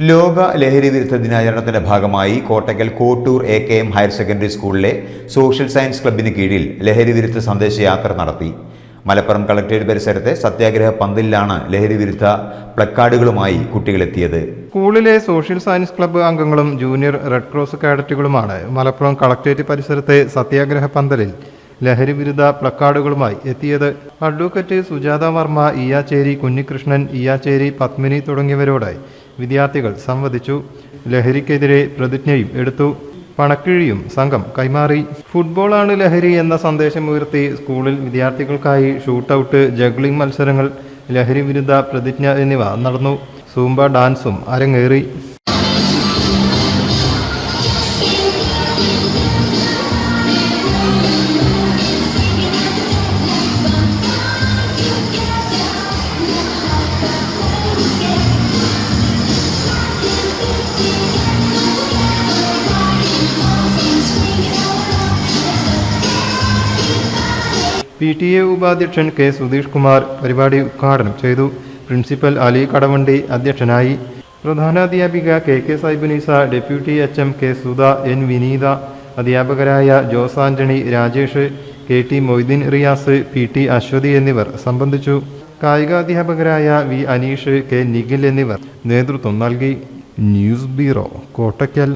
ലോക ലഹരി വിരുദ്ധ ദിനാചരണത്തിന്റെ ഭാഗമായി Kottakkal Kottur A K M higher secondary സ്കൂളിലെ സോഷ്യൽ സയൻസ് ക്ലബിന് കീഴിൽ ലഹരി വിരുദ്ധ സന്ദേശയാത്ര നടത്തി. മലപ്പുറം കളക്ടറേറ്റ് പരിസരത്തെ സത്യാഗ്രഹ പന്തലിലാണ് ലഹരി വിരുദ്ധ പ്ലക്കാർഡുകളുമായി കുട്ടികളെത്തിയത്. സ്കൂളിലെ സോഷ്യൽ സയൻസ് ക്ലബ്ബ് അംഗങ്ങളും ജൂനിയർ റെഡ് ക്രോസ് കാഡറ്റുകളുമാണ് മലപ്പുറം കളക്ടറേറ്റ് പരിസരത്തെ സത്യാഗ്രഹ പന്തലിൽ ലഹരി വിരുദ്ധ പ്ലക്കാർഡുകളുമായി എത്തിയത്. അഡ്വക്കറ്റ് സുജാത വർമ്മ ഇയാച്ചേരി കുഞ്ഞികൃഷ്ണൻ ഇയാച്ചേരി പത്മിനി തുടങ്ങിയവരോട് വിദ്യാർത്ഥികൾ സംവദിച്ചു. ലഹരിക്കെതിരെ പ്രതിജ്ഞയും എടുത്തു. പണക്കിഴിയും സംഘം കൈമാറി. ഫുട്ബോളാണ് ലഹരി എന്ന സന്ദേശം ഉയർത്തി സ്കൂളിൽ വിദ്യാർത്ഥികൾക്കായി ഷൂട്ടൌട്ട് ജഗ്ലിംഗ് മത്സരങ്ങൾ ലഹരി വിരുദ്ധ പ്രതിജ്ഞ എന്നിവ നടന്നു. സൂംബ ഡാൻസും അരങ്ങേറി. പി ടി എ ഉപാധ്യക്ഷൻ കെ സുധീഷ് കുമാർ പരിപാടി ഉദ്ഘാടനം ചെയ്തു. പ്രിൻസിപ്പൽ അലി കടവണ്ടി അധ്യക്ഷനായി. പ്രധാനാധ്യാപിക K K Saibunneesa deputy H M K Sudha N Vineetha അധ്യാപകരായ Jose Antony Rajesh K T Moideen Riyas P T Aswathy എന്നിവർ സംബന്ധിച്ചു. കായികാധ്യാപകരായ വി അനീഷ് കെ നിഖിൽ എന്നിവർ നേതൃത്വം നൽകി. News bureau Kottakkal.